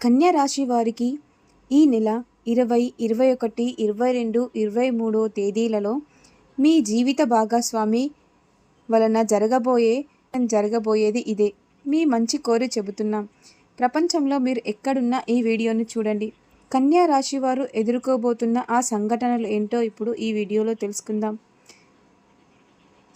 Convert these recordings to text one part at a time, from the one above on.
కన్యా రాశి వారికి ఈ నెల ఇరవై ఇరవై ఒకటి ఇరవై రెండు ఇరవై మూడో తేదీలలో మీ జీవిత భాగస్వామి వలన జరగబోయే జరగబోయేది ఇదే. మీ మంచి కోరి చెబుతున్నాం. ప్రపంచంలో మీరు ఎక్కడున్నా ఈ వీడియోని చూడండి. కన్యా రాశి వారు ఎదుర్కోబోతున్న ఆ సంఘటనలు ఏంటో ఇప్పుడు ఈ వీడియోలో తెలుసుకుందాం.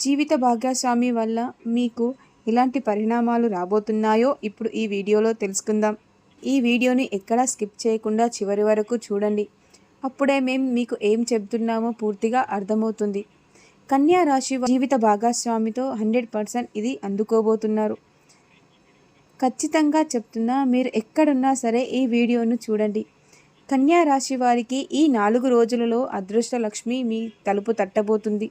జీవిత భాగస్వామి వల్ల మీకు ఎలాంటి పరిణామాలు రాబోతున్నాయో ఇప్పుడు ఈ వీడియోలో తెలుసుకుందాం. ఈ వీడియోని ఎక్కడా స్కిప్ చేయకుండా చివరి వరకు చూడండి. అప్పుడే మేము మీకు ఏం చెబుతున్నామో పూర్తిగా అర్థమవుతుంది. కన్యా రాశి జీవిత భాగస్వామితో హండ్రెడ్ పర్సెంట్ ఇది అందుకోబోతున్నారు. ఖచ్చితంగా చెప్తున్నా మీరు ఎక్కడున్నా సరే ఈ వీడియోను చూడండి. కన్యా రాశి వారికి ఈ నాలుగు రోజులలో అదృష్ట లక్ష్మి మీ తలుపు తట్టబోతుంది.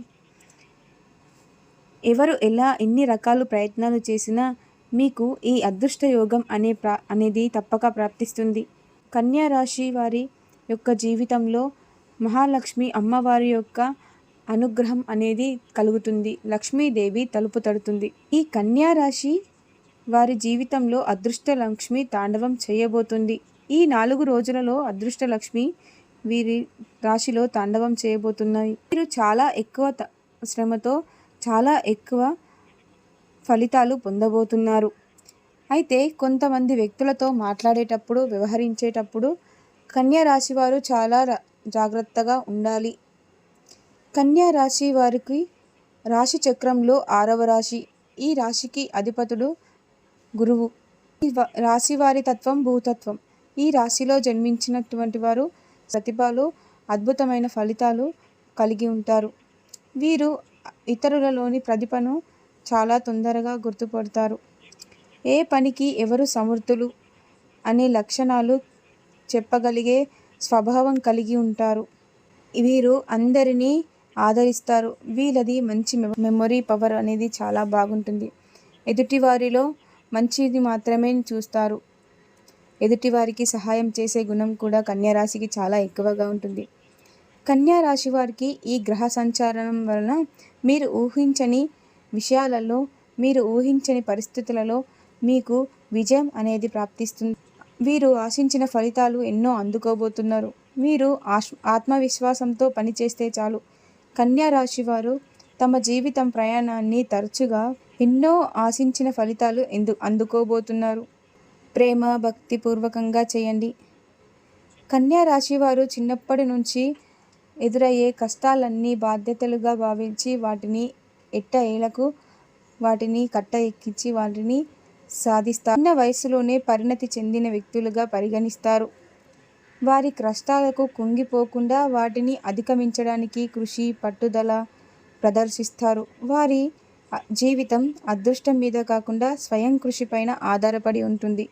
ఎవరు ఎలా ఎన్ని రకాల ప్రయత్నాలు చేసినా మీకు ఈ అదృష్ట యోగం అనే ప్రా అనేది తప్పక ప్రాప్తిస్తుంది. కన్యా రాశి వారి యొక్క జీవితంలో మహాలక్ష్మి అమ్మవారి యొక్క అనుగ్రహం అనేది కలుగుతుంది. లక్ష్మీదేవి తలుపు తడుతుంది. ఈ కన్యా రాశి వారి జీవితంలో అదృష్ట లక్ష్మి తాండవం చేయబోతుంది. ఈ నాలుగు రోజులలో అదృష్ట లక్ష్మి వీరి రాశిలో తాండవం చేయబోతున్నాయి. వీరు చాలా ఎక్కువ త- శ్రమతో చాలా ఎక్కువ ఫలితాలు పొందబోతున్నారు. అయితే కొంతమంది వ్యక్తులతో మాట్లాడేటప్పుడు వ్యవహరించేటప్పుడు కన్యా రాశి వారు చాలా జాగ్రత్తగా ఉండాలి. కన్యా రాశి వారికి రాశి చక్రంలో ఆరవ రాశి ఈ రాశికి అధిపతుడు గురువు. ఈ రాశి వారి తత్వం భూతత్వం. ఈ రాశిలో జన్మించినటువంటి వారు ప్రతిభలు అద్భుతమైన ఫలితాలు కలిగి ఉంటారు. వీరు ఇతరులలోని ప్రతిభను చాలా తొందరగా గుర్తుపడతారు. ఏ పనికి ఎవరు సమర్థులు అనే లక్షణాలు చెప్పగలిగే స్వభావం కలిగి ఉంటారు. వీరు అందరినీ ఆదరిస్తారు. వీళ్ళది మంచి మె- మెమొరీ పవర్ అనేది చాలా బాగుంటుంది. ఎదుటివారిలో మంచిది మాత్రమే చూస్తారు. ఎదుటివారికి సహాయం చేసే గుణం కూడా కన్యా రాశికి చాలా ఎక్కువగా ఉంటుంది. కన్యా రాశి వారికి ఈ గ్రహ సంచారం వలన మీరు ఊహించని విషయాలలో మీరు ఊహించని పరిస్థితులలో మీకు విజయం అనేది ప్రాప్తిస్తుంది. వీరు ఆశించిన ఫలితాలు ఎన్నో అందుకోబోతున్నారు. మీరు ఆశ్ ఆత్మవిశ్వాసంతో పనిచేస్తే చాలు. కన్యా రాశి వారు తమ జీవితం ప్రయాణాన్ని తరచుగా ఎన్నో ఆశించిన ఫలితాలు ఎందు అందుకోబోతున్నారు. ప్రేమ భక్తి పూర్వకంగా చేయండి. కన్యా రాశి వారు చిన్నప్పటి నుంచి ఎదురయ్యే కష్టాలన్నీ బాధ్యతలుగా భావించి వాటిని ఎట్ట ఏళ్ళకు వాటిని కట్ట ఎక్కించి వాటిని సాధిస్తారు చిన్న వయసులోనే పరిణతి చెందిన వ్యక్తులుగా పరిగణిస్తారు. వారి కష్టాలకు కుంగిపోకుండా వాటిని అధిగమించడానికి కృషి పట్టుదల ప్రదర్శిస్తారు. వారి జీవితం అదృష్టం మీద కాకుండా స్వయం కృషిపైన ఆధారపడి ఉంటుంది.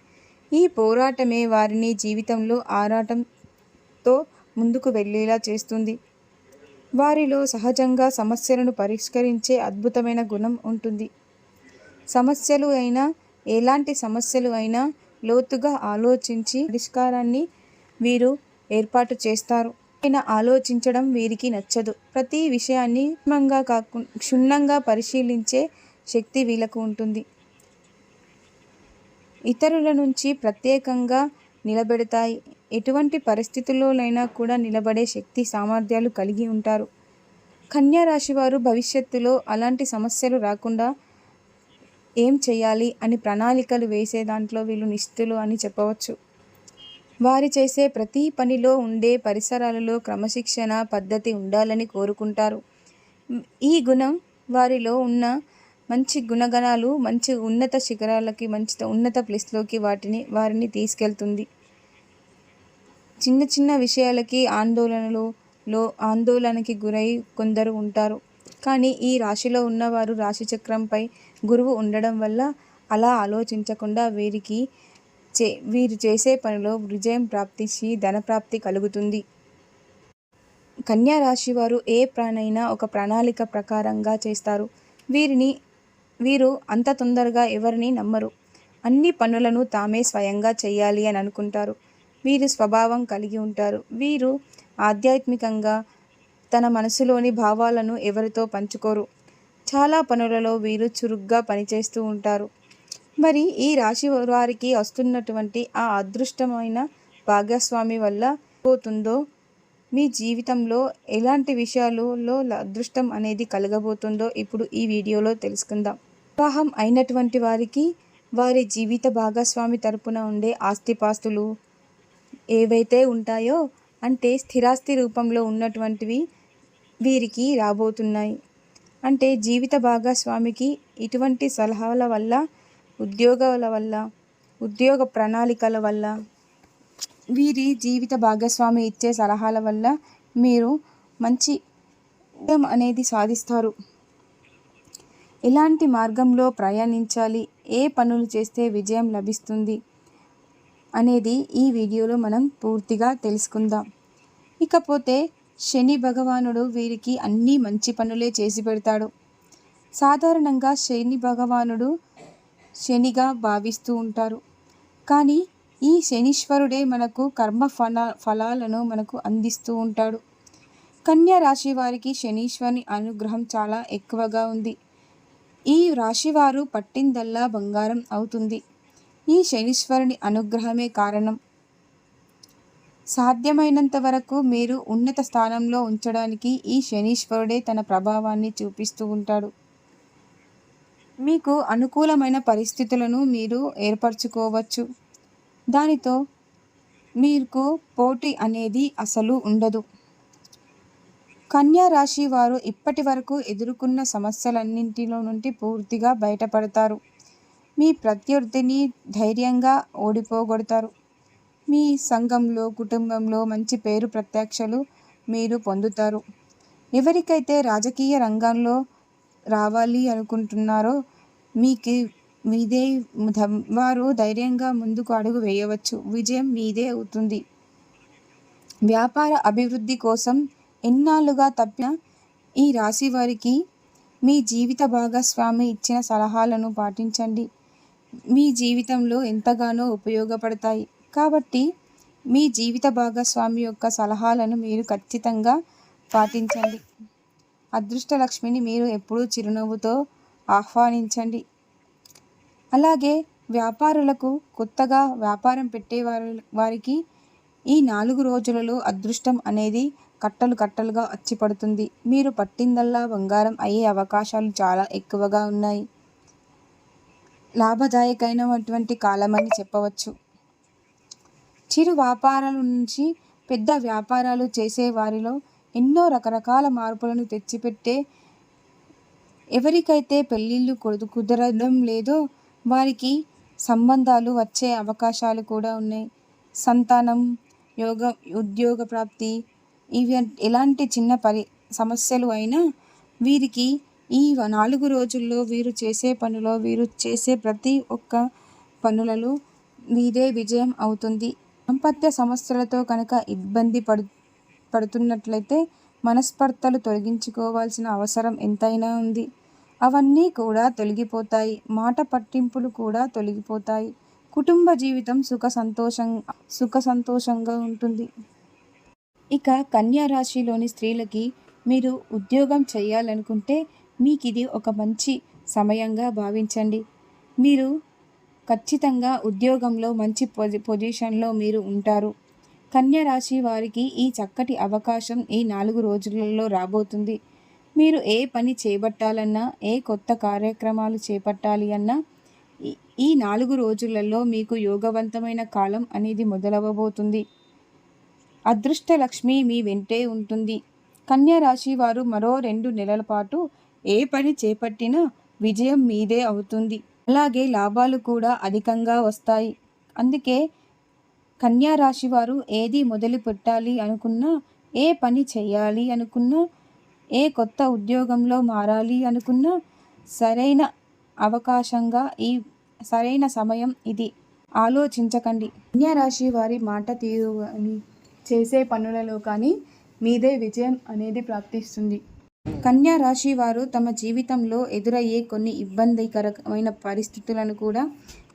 ఈ పోరాటమే వారిని జీవితంలో ఆరాటంతో ముందుకు వెళ్ళేలా చేస్తుంది. వారిలో సహజంగా సమస్యలను పరిష్కరించే అద్భుతమైన గుణం ఉంటుంది. సమస్యలు అయినా ఎలాంటి సమస్యలు అయినా లోతుగా ఆలోచించి పరిష్కారాన్ని వీరు ఏర్పాటు చేస్తారు. ఆయన ఆలోచించడం వీరికి నచ్చదు. ప్రతి విషయాన్ని క్షుణ్ణంగా కాకుండా క్షుణ్ణంగా పరిశీలించే శక్తి వీళ్ళకు ఉంటుంది. ఇతరుల నుంచి ప్రత్యేకంగా నిలబెడతాయి. ఎటువంటి పరిస్థితుల్లోనైనా కూడా నిలబడే శక్తి సామర్థ్యాలు కలిగి ఉంటారు. కన్యా రాశి వారు భవిష్యత్తులో అలాంటి సమస్యలు రాకుండా ఏం చేయాలి అని ప్రణాళికలు వేసే దాంట్లో వీళ్ళు నిష్ఠులు అని చెప్పవచ్చు. వారు చేసే ప్రతి పనిలో ఉండే పరిసరాలలో క్రమశిక్షణ పద్ధతి ఉండాలని కోరుకుంటారు. ఈ గుణం వారిలో ఉన్న మంచి గుణగణాలు మంచి ఉన్నత శిఖరాలకి మంచి ఉన్నత ప్లేస్లోకి వాటిని వారిని తీసుకెళ్తుంది. చిన్న చిన్న విషయాలకి ఆందోళనలు లో ఆందోళనకి గురై కొందరు ఉంటారు. కానీ ఈ రాశిలో ఉన్నవారు రాశి చక్రంపై గురువు ఉండడం వల్ల అలా ఆలోచించకుండా వీరికి చే వీరు చేసే పనిలో విజయం ప్రాప్తించి ధనప్రాప్తి కలుగుతుంది. కన్యా రాశి వారు ఏ ప్రాణైనా ఒక ప్రణాళిక ప్రకారంగా చేస్తారు. వీరిని వీరు అంత తొందరగా ఎవరిని నమ్మరు. అన్ని పనులను తామే స్వయంగా చేయాలి అని అనుకుంటారు. వీరు స్వభావం కలిగి ఉంటారు. వీరు ఆధ్యాత్మికంగా తన మనసులోని భావాలను ఎవరితో పంచుకోరు. చాలా పనులలో వీరు చురుగ్గా పనిచేస్తూ ఉంటారు. మరి ఈ రాశి వారికి వస్తున్నటువంటి ఆ అదృష్టమైన భాగస్వామి వల్ల పోతుందో? మీ జీవితంలో ఎలాంటి విషయాలలో అదృష్టం అనేది కలగబోతుందో ఇప్పుడు ఈ వీడియోలో తెలుసుకుందాం. వివాహం అయినటువంటి వారికి వారి జీవిత భాగస్వామి తరపున ఉండే ఆస్తిపాస్తులు ఏవైతే ఉంటాయో అంటే స్థిరాస్తి రూపంలో ఉన్నటువంటివి వీరికి రాబోతున్నాయి. అంటే జీవిత భాగస్వామికి ఇటువంటి సలహాల వల్ల ఉద్యోగాల వల్ల ఉద్యోగ ప్రణాళికల వల్ల వీరి జీవిత భాగస్వామి ఇచ్చే సలహాల వల్ల మీరు మంచి అనేది సాధిస్తారు. ఎలాంటి మార్గంలో ప్రయాణించాలి ఏ పనులు చేస్తే విజయం లభిస్తుంది అనేది ఈ వీడియోలో మనం పూర్తిగా తెలుసుకుందాం. ఇకపోతే శని భగవానుడు వీరికి అన్ని మంచి పనులే చేసి పెడతాడు. సాధారణంగా శని భగవానుడు శనిగా భావిస్తూ ఉంటారు. కానీ ఈ శనీశ్వరుడే మనకు కర్మ ఫల ఫలాలను మనకు అందిస్తూ ఉంటాడు. కన్యా రాశి వారికి శనీశ్వరుని అనుగ్రహం చాలా ఎక్కువగా ఉంది. ఈ రాశివారు పట్టిందల్లా బంగారం అవుతుంది. ఈ శనీశ్వరుని అనుగ్రహమే కారణం. సాధ్యమైనంత వరకు మీరు ఉన్నత స్థానంలో ఉంచడానికి ఈ శనీశ్వరుడే తన ప్రభావాన్ని చూపిస్తూ ఉంటాడు. మీకు అనుకూలమైన పరిస్థితులను మీరు ఏర్పరచుకోవచ్చు. దానితో మీకు పోటీ అనేది అసలు ఉండదు. కన్యా రాశి వారు ఇప్పటి వరకు ఎదుర్కొన్న సమస్యలన్నింటిలో నుండి పూర్తిగా బయటపడతారు. మీ ప్రత్యర్థిని ధైర్యంగా ఓడిపోగొడతారు. మీ సంఘంలో కుటుంబంలో మంచి పేరు ప్రత్యక్షలు మీరు పొందుతారు. ఎవరికైతే రాజకీయ రంగంలో రావాలి అనుకుంటున్నారో మీకు మీదే వారు ధైర్యంగా ముందుకు అడుగు వేయవచ్చు. విజయం మీదే అవుతుంది. వ్యాపార అభివృద్ధి కోసం ఎన్నాళ్ళుగా తప్పిన ఈ రాశి వారికి మీ జీవిత భాగస్వామి ఇచ్చిన సలహాలను పాటించండి. మీ జీవితంలో ఎంతగానో ఉపయోగపడతాయి. కాబట్టి మీ జీవిత భాగస్వామి యొక్క సలహాలను మీరు ఖచ్చితంగా పాటించండి. అదృష్టలక్ష్మిని మీరు ఎప్పుడూ చిరునవ్వుతో ఆహ్వానించండి. అలాగే వ్యాపారులకు కొత్తగా వ్యాపారం పెట్టేవారి వారికి ఈ నాలుగు రోజులలో అదృష్టం అనేది కట్టలు కట్టలుగా అచ్చిపడుతుంది మీరు పట్టిందల్లా బంగారం అయ్యే అవకాశాలు చాలా ఎక్కువగా ఉన్నాయి. లాభదాయకమైనటువంటి కాలమని చెప్పవచ్చు. చిరు వ్యాపారాల నుంచి పెద్ద వ్యాపారాలు చేసే వారిలో ఎన్నో రకరకాల మార్పులను తెచ్చిపెట్టే ఎవరికైతే పెళ్ళిళ్ళు కుదరడం లేదో వారికి సంబంధాలు వచ్చే అవకాశాలు కూడా ఉన్నాయి. సంతానం యోగ ఉద్యోగ ప్రాప్తి ఇవి ఎలాంటి చిన్న పరి సమస్యలు అయినా వీరికి ఈ నాలుగు రోజుల్లో వీరు చేసే పనిలో వీరు చేసే ప్రతి ఒక్క పనులలో వీరే విజయం అవుతుంది. దాంపత్య సమస్యలతో కనుక ఇబ్బంది పడు పడుతున్నట్లయితే మనస్పర్ధలు తొలగించుకోవాల్సిన అవసరం ఎంతైనా ఉంది. అవన్నీ కూడా తొలగిపోతాయి. మాట పట్టింపులు కూడా తొలగిపోతాయి. కుటుంబ జీవితం సుఖ సంతోషం సుఖ సంతోషంగా ఉంటుంది. ఇక కన్యా రాశిలోని స్త్రీలకి మీరు ఉద్యోగం చేయాలనుకుంటే మీకు ఇది ఒక మంచి సమయంగా భావించండి. మీరు ఖచ్చితంగా ఉద్యోగంలో మంచి పొజి పొజిషన్లో మీరు ఉంటారు. కన్యా రాశి వారికి ఈ చక్కటి అవకాశం ఈ నాలుగు రోజులలో రాబోతుంది. మీరు ఏ పని చేపట్టాలన్నా ఏ కొత్త కార్యక్రమాలు చేపట్టాలి అన్నా ఈ నాలుగు రోజులలో మీకు యోగవంతమైన కాలం అనేది మొదలవబోతుంది. అదృష్ట లక్ష్మి మీ వెంటే ఉంటుంది. కన్యా రాశి వారు మరో రెండు నెలల పాటు ఏ పని చేపట్టినా విజయం మీదే అవుతుంది. అలాగే లాభాలు కూడా అధికంగా వస్తాయి. అందుకే కన్యా రాశి వారు ఏది మొదలు పెట్టాలి అనుకున్నా ఏ పని చేయాలి అనుకున్నా ఏ కొత్త ఉద్యోగంలో మారాలి అనుకున్నా సరైన అవకాశంగా ఈ సరైన సమయం ఇది. ఆలోచించకండి. కన్యారాశి వారి మాట తీరు కానీ చేసే పనులలో కానీ మీదే విజయం అనేది ప్రాప్తిస్తుంది. కన్యా రాశి వారు తమ జీవితంలో ఎదురయ్యే కొన్ని ఇబ్బందికరమైన పరిస్థితులను కూడా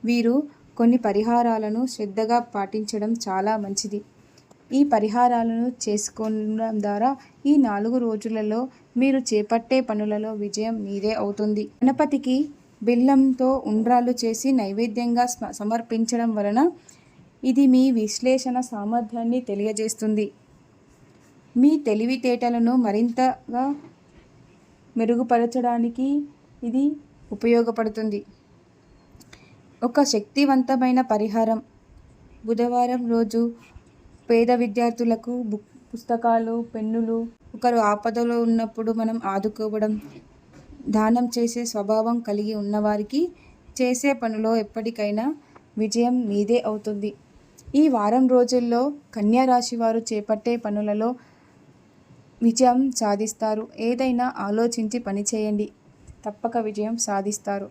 వీరు కొన్ని పరిహారాలను శ్రద్ధగా పాటించడం చాలా మంచిది. ఈ పరిహారాలను చేసుకోవడం ద్వారా ఈ నాలుగు రోజులలో మీరు చేపట్టే పనులలో విజయం మీదే అవుతుంది. గణపతికి బెల్లంతో ఉండ్రాలు చేసి నైవేద్యంగా సమర్పించడం వలన ఇది మీ విశ్లేషణ సామర్థ్యాన్ని తెలియజేస్తుంది. మీ తెలివితేటలను మరింతగా మెరుగుపరచడానికి ఇది ఉపయోగపడుతుంది. ఒక శక్తివంతమైన పరిహారం. బుధవారం రోజు పేద విద్యార్థులకు బుక్ పుస్తకాలు పెన్నులు ఒకరు ఆపదలో ఉన్నప్పుడు మనం ఆదుకోవడం దానం చేసే స్వభావం కలిగి ఉన్నవారికి చేసే పనిలో ఎప్పటికైనా విజయం మీదే అవుతుంది. ఈ వారం రోజుల్లో కన్యా రాశి వారు చేపట్టే పనులలో విజయం సాధిస్తారు. ఏదైనా ఆలోచించి పని చేయండి. తప్పక విజయం సాధిస్తారు.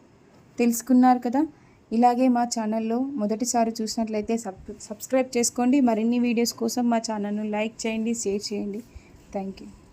తెలుసుకున్నారు కదా? ఇలాగే మా ఛానల్లో మొదటిసారి చూసినట్లయితే సబ్ సబ్స్క్రైబ్ చేసుకోండి. మరిన్ని వీడియోస్ కోసం మా ఛానల్ను లైక్ చేయండి షేర్ చేయండి. Thank you